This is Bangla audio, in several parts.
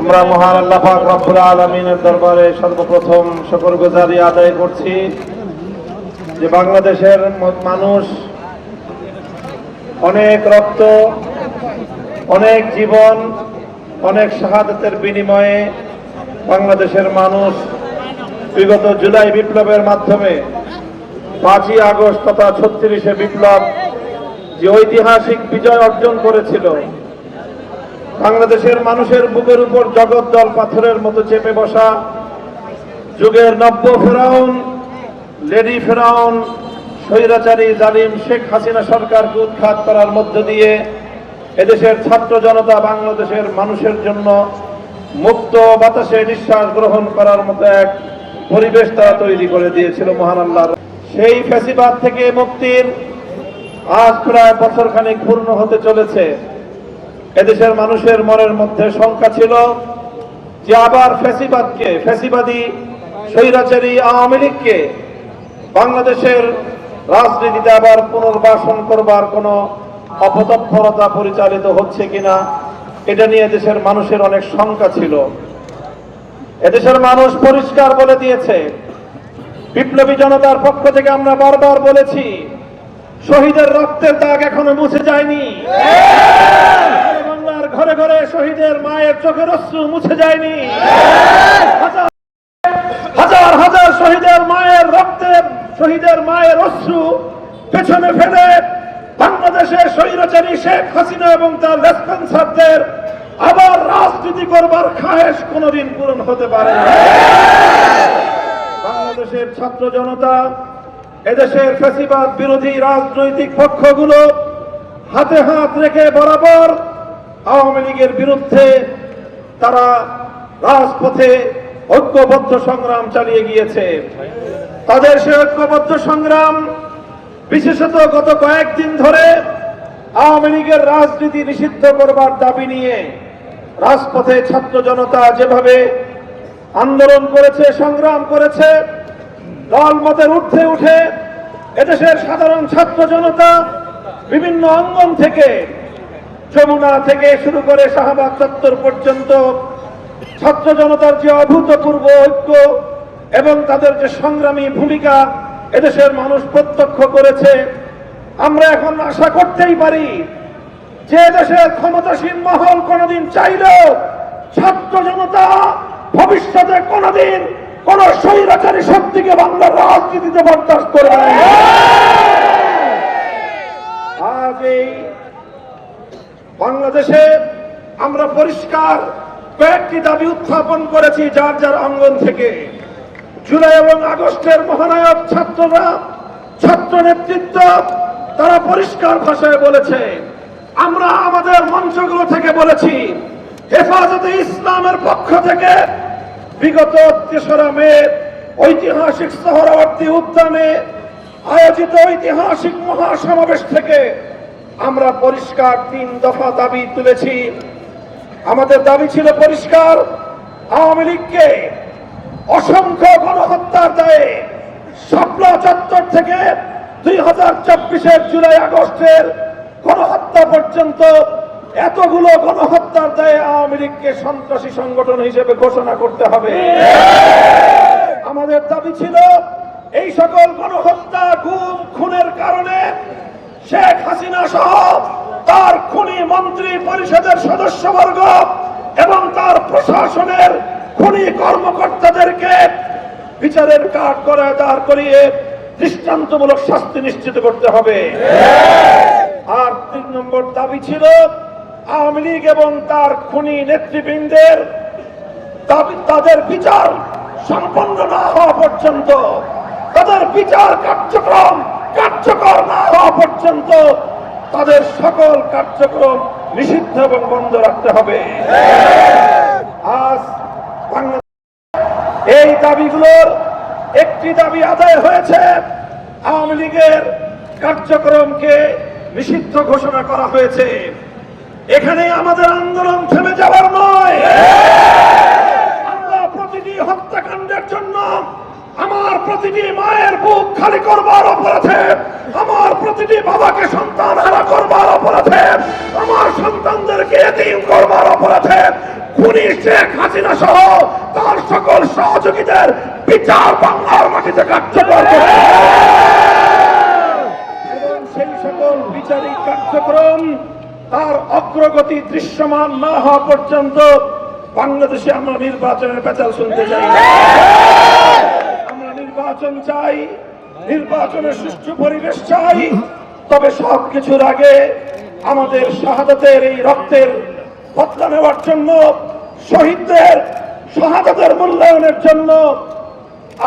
আমরা মহান আল্লাহ পাক রব্বুল আলমিনের দরবারে সর্বপ্রথম শুকর গুজারি আদায় করছি যে বাংলাদেশের মানুষ অনেক রক্ত, অনেক জীবন, অনেক শাহাদতের বিনিময়ে বাংলাদেশের মানুষ বিগত জুলাই বিপ্লবের মাধ্যমে পাঁচই আগস্ট তথা ছত্রিশে বিপ্লব যে ঐতিহাসিক বিজয় অর্জন করেছিল বাংলাদেশের মানুষের বুকের উপর জগদ্দল পাথরের মতো চেপে বসা, যুগের নব্য ফেরাউন, লেডি ফেরাউন, স্বৈরাচারী জালিম শেখ হাসিনা সরকারকে উৎখাত করার মধ্য দিয়ে এদেশের ছাত্র জনতা বাংলাদেশের মানুষের জন্য মুক্ত বাতাসে নিঃশ্বাস গ্রহণ করার মতো এক পরিবেশ তারা তৈরি করে দিয়েছিল, মহান সেই ফ্যাসিবাদ থেকে মুক্তির আজ প্রায় বছরখানেক পূর্ণ হতে চলেছে। এদেশের মানুষের মনের মধ্যে শঙ্কা ছিল যে আবার ফ্যাসিবাদকে, ফ্যাসিবাদী স্বৈরাচারী আওয়ামী লীগকে বাংলাদেশের রাজনীতিতে আবার পুনর্বাসন করবার কোনো অপতৎপরতা পরিচালিত হচ্ছে কিনা, এটা নিয়ে দেশের মানুষের অনেক শঙ্কা ছিল। এদেশের মানুষ পরিষ্কার বলে দিয়েছে, বিপ্লবী জনতার পক্ষ থেকে আমরা বারবার বলেছি, শহীদের রক্তের দাগ এখনও মুছে যায়নি। ঘরে ঘরে শহীদের মায়ের চোখের অশ্রু মুছে যায়নি। হাজার হাজার শহীদের মায়ের রক্তের শহীদের মায়ের অশ্রু পেছনে ফেলে বাংলাদেশের স্বৈরাচারী শেখ হাসিনা এবং তার রেসপন্সারদের আবার রাজনীতি করবার খায়েশ কোনোদিন পূরণ হতে পারে না। বাংলাদেশের ছাত্র জনতা, এদেশের ফ্যাসিবাদ বিরোধী রাজনৈতিক পক্ষগুলো হাতে হাত রেখে বরাবর আওয়ামী লীগের বিরুদ্ধে তারা রাজপথে ঐক্যবদ্ধ সংগ্রাম চালিয়ে গিয়েছে। তাদের সে ঐক্যবদ্ধ সংগ্রাম বিশেষত গত কয়েকদিন ধরে আওয়ামী লীগের রাজনীতি নিষিদ্ধ করবার দাবি নিয়ে রাজপথে ছাত্র জনতা যেভাবে আন্দোলন করেছে, সংগ্রাম করেছে দল মতের ঊর্ধ্বে উঠে এদেশের সাধারণ ছাত্র জনতা বিভিন্ন অঙ্গন থেকে যমুনা থেকে শুরু করে শাহবাগ চত্বর পর্যন্ত ছাত্র জনতার যে অভূতপূর্ব ঐক্য এবং তাদের যে সংগ্রামী ভূমিকা এদেশের মানুষ প্রত্যক্ষ করেছে, আমরা এখন আশা করতেই পারি যে দেশের ক্ষমতাসীন মহল কোনদিন চাইলেও ছাত্র জনতা ভবিষ্যতে কোনদিন কোন স্বৈরাচারী শক্তিকে বাংলার রাজনীতিতে বরদাস্ত করবে আজ এই বাংলাদেশে আমরা পরিষ্কার কয়েকটি দাবি উত্থাপন করেছি যার যার অঙ্গন থেকে। জুলাই এবং আগস্টের মহানায়ক ছাত্ররা, ছাত্র নেতৃত্ব, তারা পরিষ্কার ভাষায় বলেছে, আমরা আমাদের মঞ্চগুলো থেকে বলেছি, হেফাজতে ইসলামের পক্ষ থেকে বিগত তেসরা মে ঐতিহাসিক শহরাবর্তী উদ্যানে আয়োজিত ঐতিহাসিক মহাসমাবেশ থেকে আমরা পরিষ্কার তিন দফা দাবি তুলেছি। আমাদের দাবি ছিল পরিষ্কার আওয়ামী লীগকে অসংখ্য গণহত্যার দায়ে শাপলা চত্বর থেকে দুই হাজার চব্বিশের জুলাই আগস্টের গণহত্যা পর্যন্ত এতগুলো গণহত্যার দায়ে আওয়ামী লীগকে সন্ত্রাসী সংগঠন হিসেবে ঘোষণা করতে হবে। আমাদের দাবি ছিল এই সকল গণহত্যা গুম তার খুনি মন্ত্রী পরিষদের সদস্যবর্গ এবং তার প্রশাসনের খুনি কর্মকর্তাদেরকে বিচারের কাঠ করে দাঁড় করিয়ে দৃষ্টান্তমূলক শাস্তি নিশ্চিত করতে হবে। আর তিন নম্বর দাবি ছিল, আওয়ামী লীগ এবং তার খুনি নেতৃবৃন্দের তাদের বিচার সম্পন্ন না হওয়া পর্যন্ত, তাদের বিচার কার্যক্রম কার্যকর না হওয়া পর্যন্ত তাদের সকল কার্যক্রম নিষিদ্ধ এবং বন্ধ রাখতে হবে। আজ এই দাবিগুলোর একটি দাবি আদায় হয়েছে। আওয়ামী লীগের কার্যক্রমকে নিষিদ্ধ ঘোষণা করা হয়েছে। এখানে আমাদের আন্দোলন থেমে যাওয়ার নয় আমরা প্রতিটি হত্যাকাণ্ডের জন্য আমার প্রতিটি মায়ের বুক খালি করবার অপরাধে, আমার প্রতিটি বাবাকে সন্তান হারা করবার অপরাধে, আমার সন্তানদেরকে এতিম করবার অপরাধে, খুনি শেখ হাসিনা সহ তার সকল সহযোগীদের বিচার বাংলার মাটিতে কার্যকর। এবং সেই সকল বিচারিক কার্যক্রম তার অগ্রগতি দৃশ্যমান না হওয়া পর্যন্ত বাংলাদেশে আমরা নির্বাচনের পেঁচাল শুনতে চাই নির্বাচন চাই নির্বাচনের সুষ্ঠু পরিবেশ চাই। তবে সব কিছুর আগে আমাদের শাহাদাতের এই রক্তের বদলা নেওয়ার জন্য শহীদদের শাহাদাতের মূল্যায়নের জন্য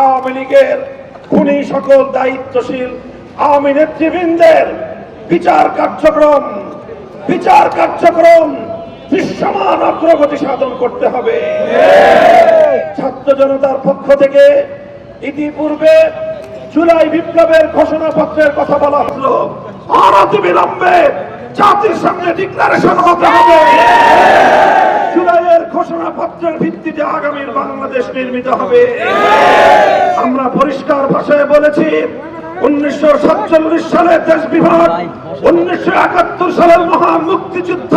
আওয়ামী লীগের খুনি সকল দায়িত্বশীল আওয়ামী নেতৃবৃন্দের বিচার কার্যক্রম বিচার কার্যক্রম দৃশ্যমান অগ্রগতি সাধন করতে হবে। ছাত্র জনতার পক্ষ থেকে ইতিপূর্বে জুলাই বিপ্লবের ঘোষণাপত্রের কথা বলা হলো অনতি বিলম্বে জাতির সামনে ডিক্লারেশন হতে হবে। জুলাইয়ের ঘোষণাপত্রের ভিত্তিতে আগামীর বাংলাদেশ নির্মিত হবে। আমরা পরিষ্কার ভাষায় বলেছি, উনিশশো সাতচল্লিশ সালের দেশ বিভাগ, উনিশশো একাত্তর সালের মহান মুক্তিযুদ্ধ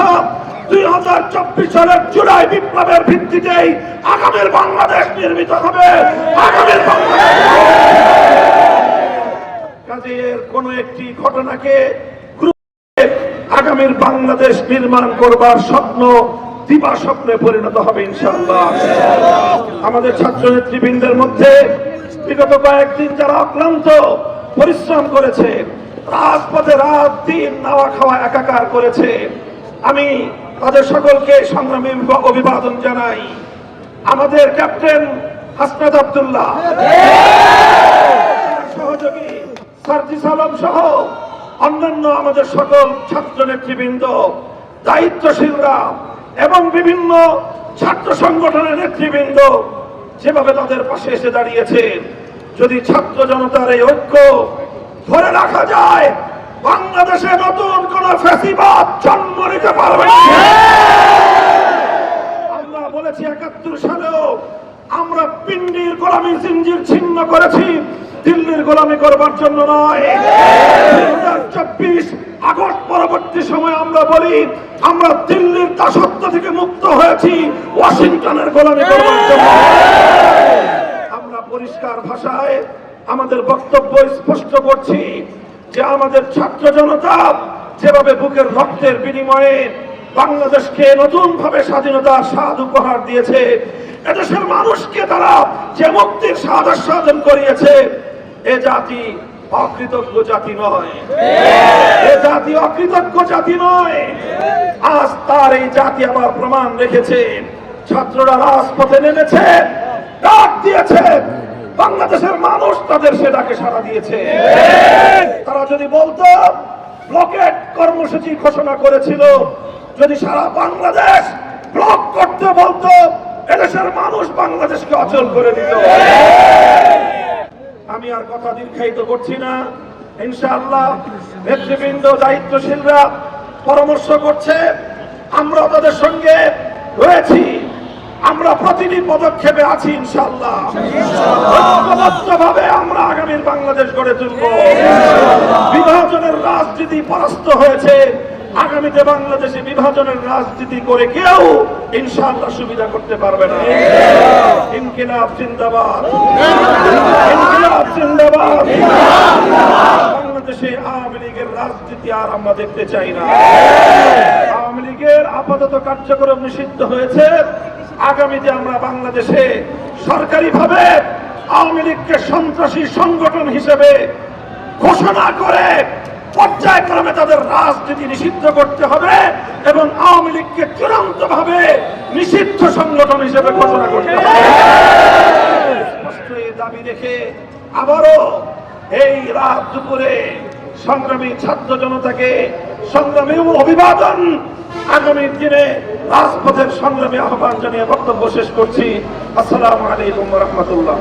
দুই হাজার চব্বিশ সালের জুলাই বিপ্লবের ভিত্তিতেই আগামীর বাংলাদেশ নির্মিত হবে। আগামীর বাংলাদেশ কাজে এর কোন একটি ঘটনাকে আগামীর বাংলাদেশ নির্মাণ করবার স্বপ্ন দিবা স্বপ্নে পরিণত হবে ইনশাআল্লাহ। আমাদের ছাত্র নেতৃবৃন্দের মধ্যে বিগত কয়েকদিন যারা অক্লান্ত পরিশ্রম করেছে, রাজপথে রাত দিন নাওয়া খাওয়া একাকার করেছে, আমি তাদের সকলকে সংগ্রামী অভিবাদন জানাই। আমাদের ক্যাপ্টেন হাসনাত আবদুল্লাহ। সহযোগী সার্জিস আলম সহ অন্যান্য আমাদের সকল ছাত্র নেতৃবৃন্দ দায়িত্বশীলরা এবং বিভিন্ন ছাত্র সংগঠনের নেতৃবৃন্দ যেভাবে তাদের পাশে এসে দাঁড়িয়েছে যদি ছাত্র জনতার এই ঐক্য ধরে রাখা যায় বাংলাদেশে নতুন কোন ফ্যাসিবাদ জন্ম নিতে পারবে। আমরা বলেছি একাত্তর সালেও আমরা পিন্ডির গোলামি জিঞ্জির ছিন্ন করেছি, দিল্লির গোলামি করবার জন্য নয় চব্বিশ আগস্ট পরবর্তী সময় আমরা বলি, আমরা দিল্লির দাসত্ব থেকে মুক্ত হয়েছি, ওয়াশিংটনের গোলামি করবার জন্য আমরা পরিষ্কার ভাষায় আমাদের বক্তব্য স্পষ্ট করছি যে আমাদের ছাত্র জনতা যেভাবে বুকের রক্তের বিনিময়ে বাংলাদেশকে নতুন ভাবে স্বাধীনতার স্বাদ উপহার দিয়েছে, এদেশের মানুষকে তারা যে মুক্তির স্বাদ আস্বাদন করিয়েছে, এ জাতি অকৃতজ্ঞ জাতি নয়। এ জাতি অকৃতজ্ঞ জাতি নয়। আজ তার এই জাতি আবার প্রমাণ রেখেছে। ছাত্ররা রাজপথে নেমেছে, ডাক দিয়েছে। বাংলাদেশের মানুষ তাদের সে ডাকে সাড়া দিয়েছে। তারা যদি বলতো ব্লকেট কর্মসূচি ঘোষণা করেছিল। যদি সারা বাংলাদেশ ব্লক করতে বলতো, এদেশের মানুষ বাংলাদেশকে অচল করে দিত। আমি আর কথা দীর্ঘায়িত করছি না। ইনশাআল্লাহ নেতৃবৃন্দ, দায়িত্বশীলরা পরামর্শ করছে, আমরা তাদের সঙ্গে রয়েছি। আমরা প্রতিটি পদক্ষেপে আছি, ইনশাআল্লাহ। ঐক্যবদ্ধভাবে আমরা আগামীর বাংলাদেশ গড়ে তুলব। বিভাজনের রাজনীতি পরাস্ত হয়েছে। আগামীতে বাংলাদেশে বিভাজনের রাজনীতি করে কেউ ইনশাল্লাহ সুবিধা করতে পারবে না। ইনকিলাব জিন্দাবাদ। ইনকিলাব জিন্দাবাদ। বাংলাদেশে আওয়ামী লীগের রাজনীতি আর আমরা দেখতে চাই না। আওয়ামী লীগের আপাতত কার্যক্রম নিষিদ্ধ হয়েছে। আগামীতে আমরা বাংলাদেশে সরকারিভাবে আওয়ামী লীগকে সন্ত্রাসী সংগঠন হিসেবে ঘোষণা করে পর্যায়ক্রমে তাদের রাজনীতি নিষিদ্ধ করতে হবে এবং আওয়ামী লীগকে চূড়ান্ত ভাবে নিষিদ্ধ সংগঠন হিসেবে ঘোষণা করতে হবে। দাবি রেখে আবারও এই রাত দুপুরে সংগ্রামী ছাত্র জনতাকে সংগ্রামী অভিবাদন। আগামী দিনে রাজপথের সংগ্রামী আহ্বান জানিয়ে বক্তব্য শেষ করছি। আসসালামু আলাইকুম রহমতুল্লাহ।